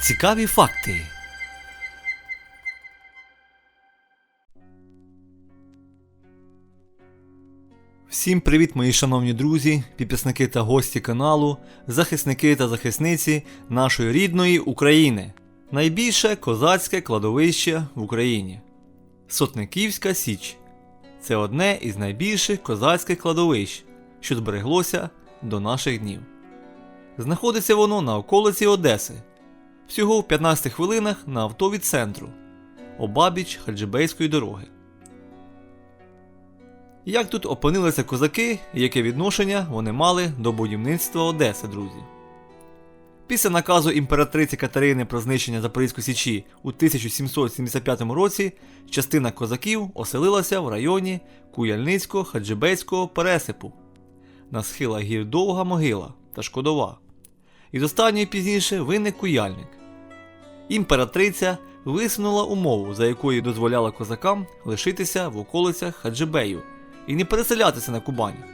Цікаві факти. Всім привіт, мої шановні друзі, підписники та гості каналу, захисники та захисниці нашої рідної України. Найбільше козацьке кладовище в Україні. Сотниківська Січ. Це одне із найбільших козацьких кладовищ, що збереглося до наших днів. Знаходиться воно на околиці Одеси, всього в 15 хвилинах на авто від центру, обабіч Хаджибейської дороги. Як тут опинилися козаки і яке відношення вони мали до будівництва Одеси, друзі? Після наказу імператриці Катерини про знищення Запорізької Січі у 1775 році частина козаків оселилася в районі Куяльницького хаджибейського пересипу на схилах гір Довга Могила та Шкодова. Із останньої пізніше виник куяльник. Імператриця висунула умову, за якою дозволяла козакам лишитися в околицях Хаджибею і не переселятися на Кубань,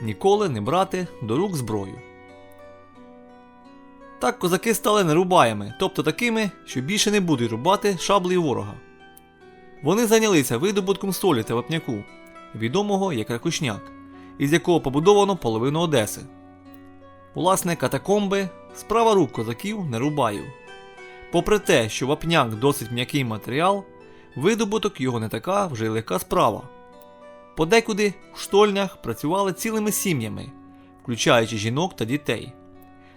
ніколи не брати до рук зброю. Так козаки стали нерубаями, тобто такими, що більше не будуть рубати шаблею ворога. Вони зайнялися видобутком солі та вапняку, відомого як ракушняк, із якого побудовано половину Одеси. Власне, катакомби справа рук козаків нерубаїв. Попри те, що вапняк досить м'який матеріал, видобуток його не така вже й легка справа. Подекуди в штольнях працювали цілими сім'ями, включаючи жінок та дітей.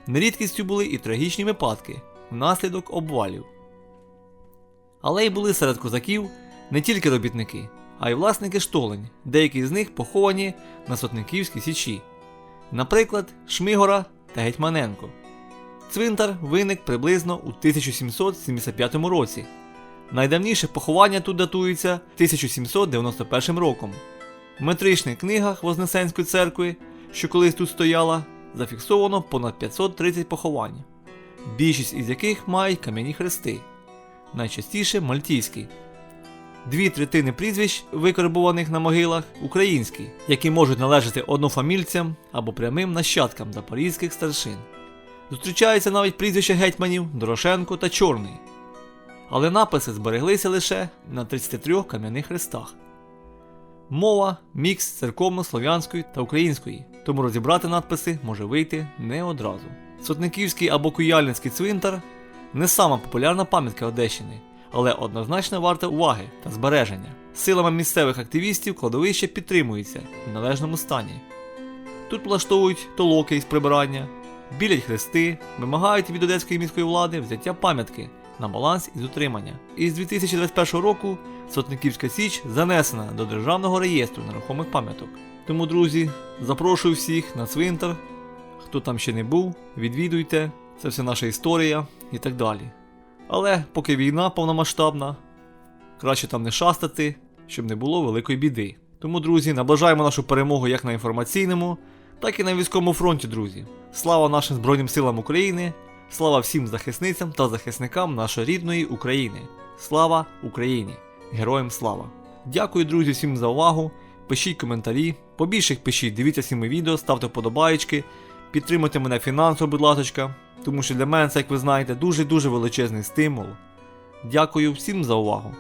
Нерідкістю були і трагічні випадки внаслідок обвалів. Але й були серед козаків не тільки робітники, а й власники штолень, деякі з них поховані на Сотниківській січі, наприклад, Шмигора та Гетьманенко. Цвинтар виник приблизно у 1775 році. Найдавніше поховання тут датується 1791 роком. В метричних книгах Вознесенської церкви, що колись тут стояла, зафіксовано понад 530 поховань, більшість із яких мають кам'яні хрести, найчастіше мальтійські. Дві третини прізвищ, викарбуваних на могилах, українські, які можуть належати однофамільцям або прямим нащадкам запорізьких старшин. Зустрічаються навіть прізвища гетьманів Дорошенко та Чорний. Але написи збереглися лише на 33 кам'яних хрестах. Мова мікс церковно-слов'янської та української, тому розібрати надписи може вийти не одразу. Сотниківський або Куяльницький цвинтар не сама популярна пам'ятка Одещини, але однозначно варта уваги та збереження. Силами місцевих активістів кладовище підтримується в належному стані. Тут влаштовують толоки із прибирання, білять хрести, вимагають від одеської міської влади взяття пам'ятки на баланс із утримання. І з 2021 року Сотниківська Січ занесена до Державного реєстру нерухомих пам'яток. Тому, друзі, запрошую всіх на цвинтар. Хто там ще не був, відвідуйте, це все наша історія і так далі. Але поки війна повномасштабна, краще там не шастати, щоб не було великої біди. Тому, друзі, наближаємо нашу перемогу як на інформаційному, так і на військовому фронті, друзі. Слава нашим Збройним силам України! Слава всім захисницям та захисникам нашої рідної України. Слава Україні! Героям слава! Дякую, друзі, всім за увагу. Пишіть коментарі, побільше їх пишіть, дивіться всі мої відео, ставте вподобаєчки, підтримуйте мене фінансово, будь ласка, тому що для мене це, як ви знаєте, дуже-дуже величезний стимул. Дякую всім за увагу.